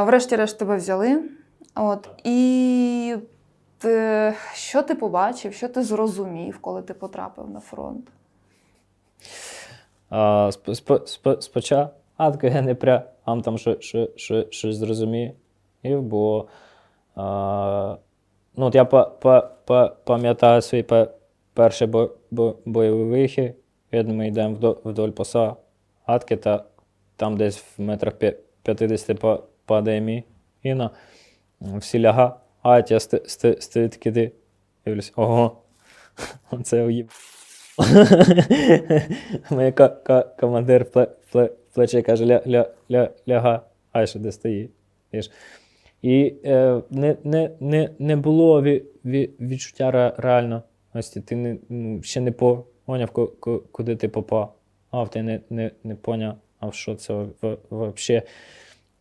Врешті-решт тебе взяли. От, і ти, що ти побачив, що ти зрозумів, коли ти потрапив на фронт? А, сп, сп, сп, спочатку я не прям там що, що, що, щось зрозумів, бо а, ну, от я па, па, па, пам'ятаю свій пе, перший бо, бо, бойовий вихід. Ми йдемо вдоль, вдоль поса Атки, та там десь в метрах п'я- 50 па- падає мій Іна. Всі ляга, а я сти, сти, стою таки ти. Дивлюсь, ого, це уїб. Моя командир пле, пле, плече каже, ля, ля, ля, ляга, а я ще де стоїть. І е, не, не, не, було ві, ві, відчуття ре- реально. Ось ти не, ще не поняв, ку- ку- куди ти попав. А ти не, не, не поняв, що це взагалі.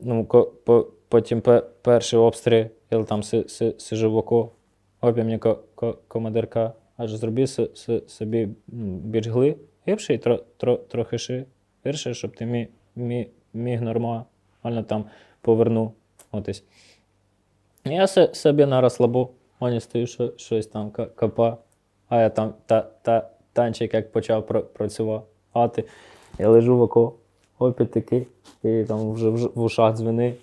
Ну, по, потім пе, перший обстріл, там си, си, сижу в око, обі мені ко, ко, командирка, аж зроби си, си, собі м, більш глибший, тро, тро, трохи ши, гірше, щоб ти міг, міг, міг нормально там повернутись. Я собі на розслабу, вони стою, що, щось там копа, а я там та, та, танчик як почав пра- працювати. Я лежу в око, опять такий, і там вже в, ушах дзвенить.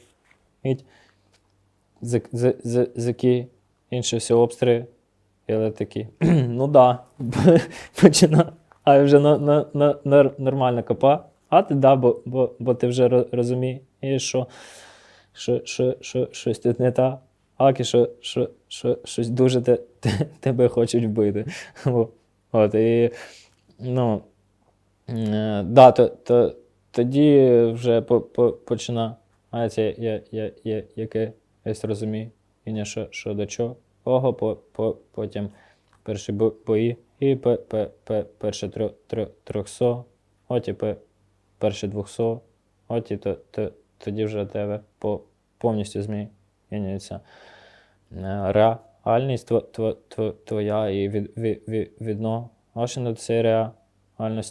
Заки, інші всі обстріли. Я такий, ну да, починаю. А вже на, на, на, на, нормально копа. А ти да, бо, бо, бо ти вже розумієш, що, що, що, що щось тут не так. Аки, що, що, що щось дуже те, те, тебе хочуть вбити. От, і, ну, е, да, то, то, тоді вже по, по, починається я, я, я, яке розумію, і не що, що до чого. Ого, по, по, потім перші бої, і пе, пе, пе, перше трьох трьох трьохсо, от і пе, перше двохсо, от і то, то, тоді вже тебе по, повністю змінюється. Е, реальність тво, тво, тво, твоя і від, від, від, відно. До цієї реальності.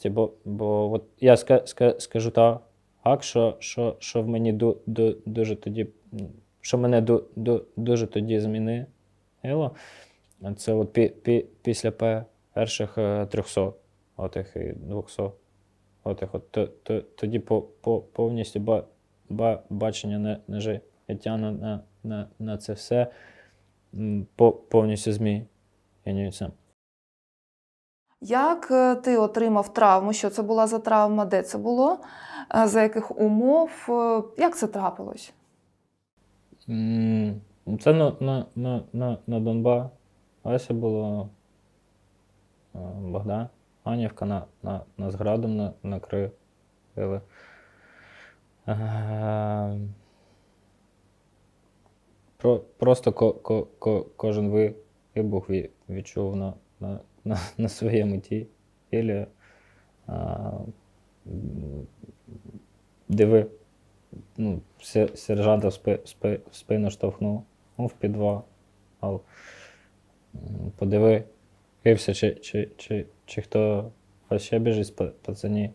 Бо, бо от я ска, ска, скажу так, що, що, що в мені ду, ду, дуже тоді, що мене ду, ду, дуже тоді змінило, це от пі, пі, після перших е, 300, отих і 200. Отих, от, то, то, тоді по, по, повністю ба, ба, бачення на, на життя на, на, на це все по, повністю змінюється. Як е, ти отримав травму? Що це була за травма? Де це було? Е, За яких умов? Е, Як це трапилось? Це на, на, на, на, на Донба. Ася було Богдан. Анівка на, на, на зградом на, накрили. Про, просто ко, ко, ко, кожен ви- вибух відчув на, на, на, на своєму тілі. А, диви, ну, сержанта в спи, спи, в спину штовхнув, ну, в підвал. М, Подивився, чи, чи, чи, чи хто ще біжить з па- пацанів.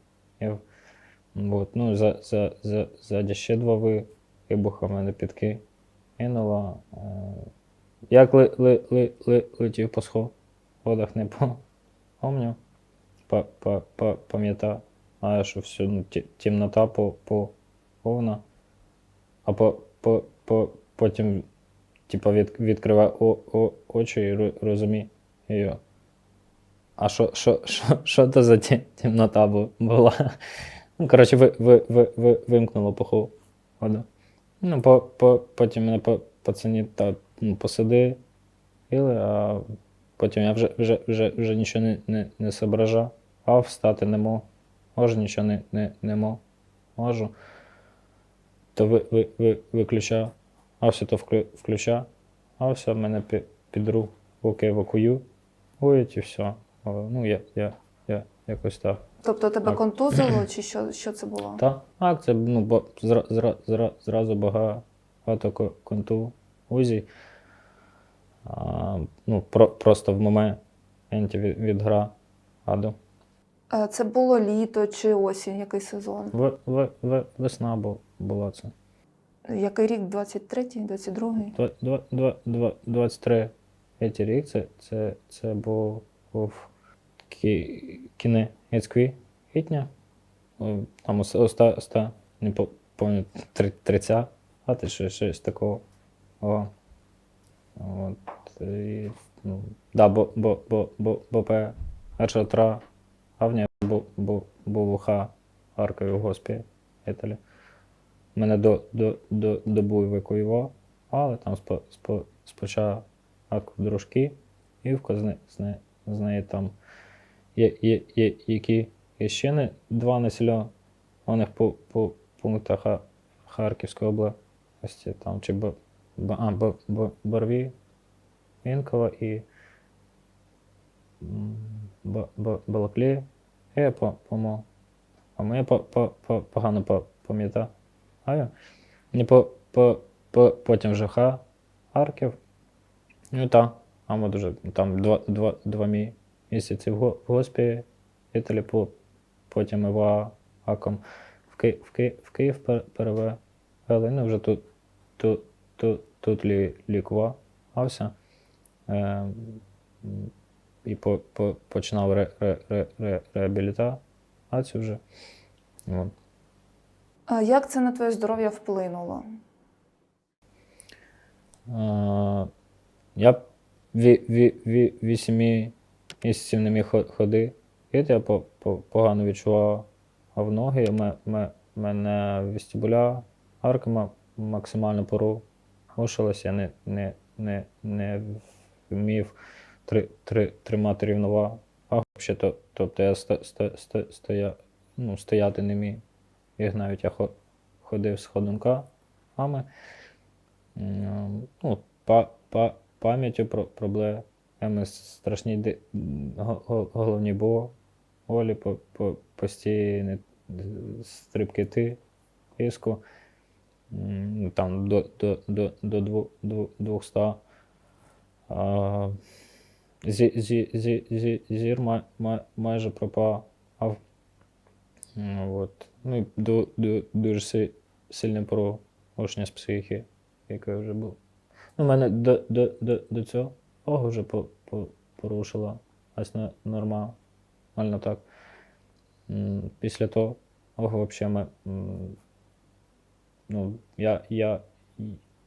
От, ну, за, за, за, ззаді ще два ви- вибуха мене підки кинуло. Е, Як ли, ли, ли, ли, летів по сходах, не помню. Па- па- па- Пам'ятаю, що все, ну, темнота по, по, повна. А по, по, по, потім типа, від, відкриваю о, о, очі і ро- розумію. А що, що, що, що це за темнота бу- була? Ну, коротше, ви, ви, ви, ви, вимкнуло походу. Ну, по, по, потім мене пацані та, ну, посадили, а потім я вже, вже, вже, вже нічого не, не, не соображав, а встати не мог. Можу, нічого не, не, не мог. Можу. То ви, ви, ви, виключав, а все то вклю, включав, а все в мене під, руки евакуюють і все. Ну, я, я, я якось так. Тобто тебе Так. контузило, чи що, що це було? Так, так, це ну, бо зра, зра, зра, зразу багато ко- контузій. А, ну, про, просто в моменті від, від гра аду. Е, Це було літо чи осінь, який сезон? В, в, в, весна бу- була це. Який рік? 23-й, 22-й? Два- два- два- два- 23 третій рік це, це, це був, кі- кінець квітня. Там оста, оста, оста не по- пам'ятаю, три- 30, а ти щось, щось такого. О. От, і, ну, да, бо, бо, бо, бо, бо перша травня був, був, був у Ха, Харкові в госпі Італі. Мене до, до, до, добу евакуював, але там спо, спо, спочатку дружки, і в з, з, не- з неї там є, є, є які є ще не два населених по, по пунктах Харківської області, там чи Б, Б, а, Б, Б, Барві, Інкова і Балаклі. Я по, по, а ми по, по, по, погано по, пам'ятаю. Не по, по, по, потім вже Ха, Харків. Ну так, а ми дуже там два, два, два мі- місяці в, го- в госпі, Італі, по, потім Іваком в, Ки, в, Ки, в Київ перевели. Ну, вже тут, тут, тут, тут лі, лікувався. Е, і по, по, починав ре, ре, ре, ре, реабілітацію вже. От. А Як це на твоє здоров'я вплинуло? Е, Я ві, ві, ві, вісім місяців не міг хо- ходити, я по, по, погано відчував ноги. Ме- Мене вестибуля арка максимально порушилася. Я не, не, не, не вмів три, три, тримати рівновагу. То, тобто я ста, ста, ста, стоя, ну, стояти не міг. Як навіть я ходив з ходунками. Ну, па, па, пам'яттю про проблеми страшні ди- го- го- головні болі, по, по, постійні стрибки ти, тиску, ну, там до, до, до, до дву- дву- 200. Зі, зі, зі, зі, зір май, май, майже пропав. Ну, от. Ну, і ду, ду, дуже си- сильне порушення з психіки, яке вже було. Ну, мене до, до, до, до цього вже по, по, порушило. Ось нормально так. Після того, взагалі, ми, ну, я, я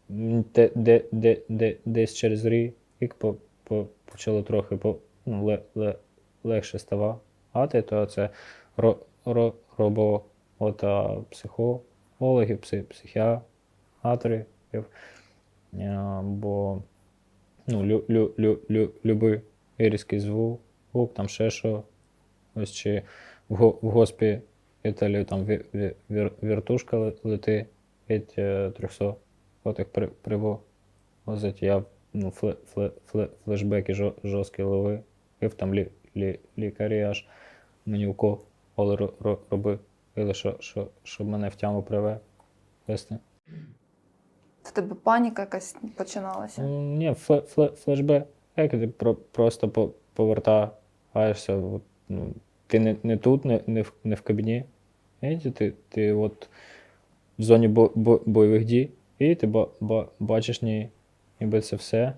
де, де, де, де, десь через рік по, по, почало трохи по, ну, ле, ле, легше ставати, то це ро, ро, робота психологів, пси, психіатрів. Е, Бо ну, лю, лю, лю, лю, любий різкий звук, там ще що. Ось чи в, в госпі Італії там ві, ві, вір, віртушка ле- летить від е, 300 сотих при, привозить. Я ну, фле, фле, фле, флешбеки жо, жорсткі ловив. Там лі, лі, лікарі аж мені уколи ро- ро- робили, що, що, щоб мене в тяму привести. В тебе паніка якась починалася? М, Ні, фле, фле, флешбек, як ти про, просто по, повертаєшся. От, ну, ти не, не тут, не, не, в, не в кабінеті, ти, ти от в зоні бо, бо, бойових дій, і ти ба, ба, бачиш ні, ніби це все.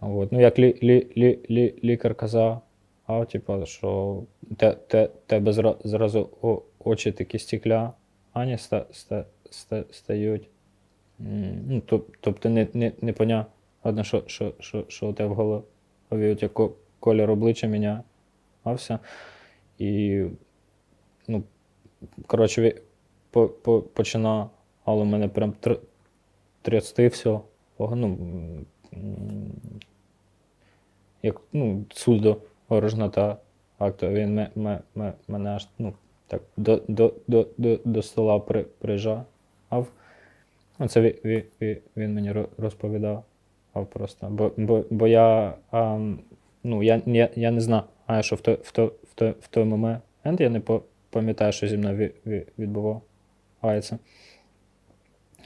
От. Ну, як лі, лі, лі, лі, лікар казав, а, типу, що те, те, тебе зра, зразу о, очі такі стікляні ста, ста, ста, стають. Ну, тобто не, не, не понятно, що, що, що, що у тебе в голові, тебе ко- колір обличчя мінявся. І, ну, коротше, по, по, починало мене прям тр, трясти все. Ну, як ну, судорожна та акта. Він ме, ме, ме, мене аж ну, так, до, до, до, до, до стола при, прижав. Ну, Це він, він, він мені розповідав просто. Бо, бо, бо я, а, ну, я, я, я не знаю, а, що в той, в, той, в, той, в той момент я не пам'ятаю, що зі мною ві- ві- відбувається.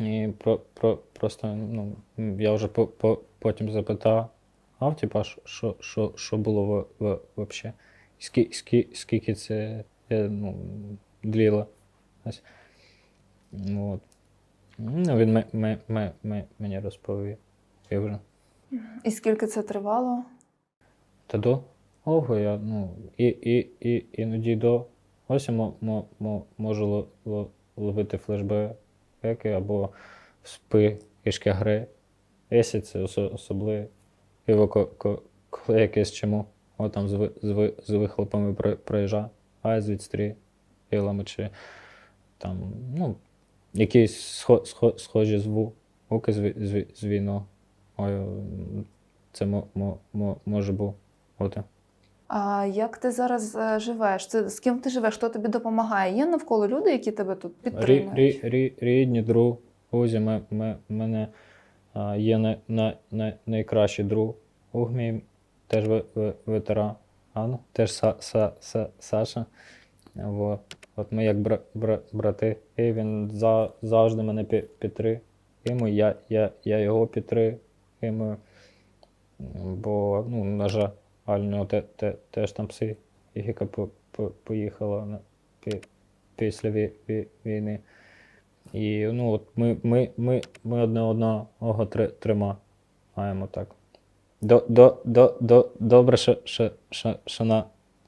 І про, про, просто ну, я вже по, по, потім запитав, а, типа, що, що, що, було в, в, вообще? Скільки, скільки, скільки це е, ну, дліло? Ну, От. Ну, він ме, ме, ме, ме, мені розповів. Я вже. І скільки це тривало? Та до ого, я ну, і, і, і, іноді до. Ось я мо, мо, мо, можу ло, ло, флешбеки або спи кишки гри. Якщо це осо, особливо, ко- ко- коли якесь чому, о, там з, з, з вихлопами приїжджа, а з відстрілами, чи там, ну, якісь схо, схо, схожі звуки з, з, з війну. Ой, це мо, мо, може бути. А як ти зараз е, живеш? Це з ким ти живеш? Хто тобі допомагає? Є навколо люди, які тебе тут підтримують? рі, рі, рідні, друзі, ми, ми, мене а, є на, на, на, найкращий друг. Уг мій теж ве- ве- ветеран, теж са, са, са, Саша. От. От ми як бра, бра, брати, і він за, завжди мене підтримує, я, я, я його підтримую. Бо, ну, на жаль, у нього те, те, теж там психіка по, по, поїхала на, пі, після ві, ві, війни. І ну, от ми, ми, ми, ми одне одного три- тримаємо так. До, до, до, до, добре, що, що, що, що на,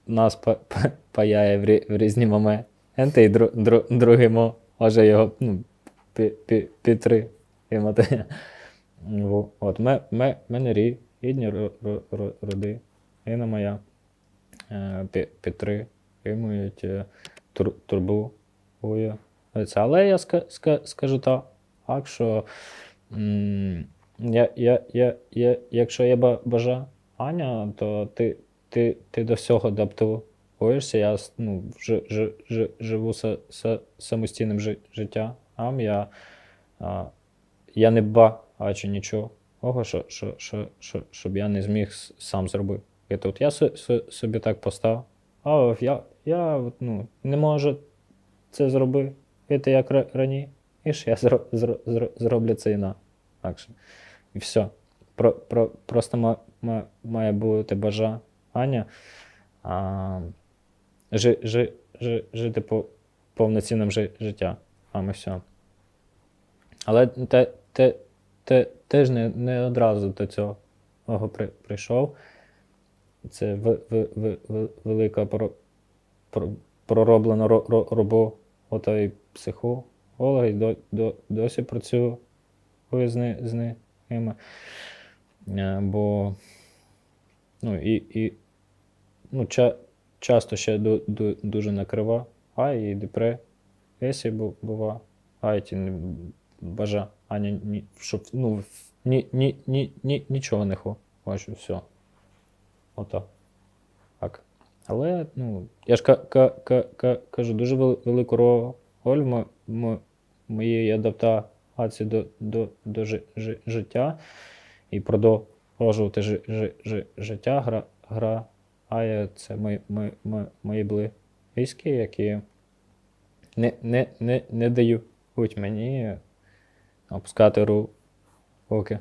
нас па- па- паяє в, рі, в різні моменти, і дру, дру, другий може його ну, пі, пі, підтримати. От, ми, ми, мене рі, рідні ро- ро- ро- роди, Інна моя е, пі- підтримують, е, турбує. Але я ска, ска, скажу так, що я, я, я, я, якщо є ба- бажання, то ти, ти, ти до всього адаптуєшся. Я ну, ж, ж, ж, живу са, са, самостійним жи- життям. Я, а, я не бачу нічого, що, що, що, що, щоб я не зміг сам зробити. І тут я со, со, собі так поставив. А я, я ну, не можу це зробити як ра- раніше, я зро, зро, зро, зроблю це інакше. І все. Про, про, просто ма, ма, має бути бажання а, жи, жи, жи, жити по, повноцінним жи, життям. А ми все. Але те, те, те, теж не, не одразу до цього при, прийшов. Це в, в, в, в, велика про, про, пророблена ро, ро, робота і психолога, і до, до, досі працюю з, з ними. Е, Бо ну, і, і, ну, ча, часто ще ду, ду, дуже накрива, а і депресія бу- бува, а і ті ні, щоб ну, ні, ні, ні, ні, нічого не хочу, все. Отак. Так. Але, ну, я ж ка- ка- ка- ка- кажу, дуже велику роль в мо- мо- моєї адаптації до, до, до жи- жи- життя і продовжувати жи- жи- жи- життя гра, грає це мої, мої, мої, мої близькі, які не, не, не, не дають мені опускати ру- руки.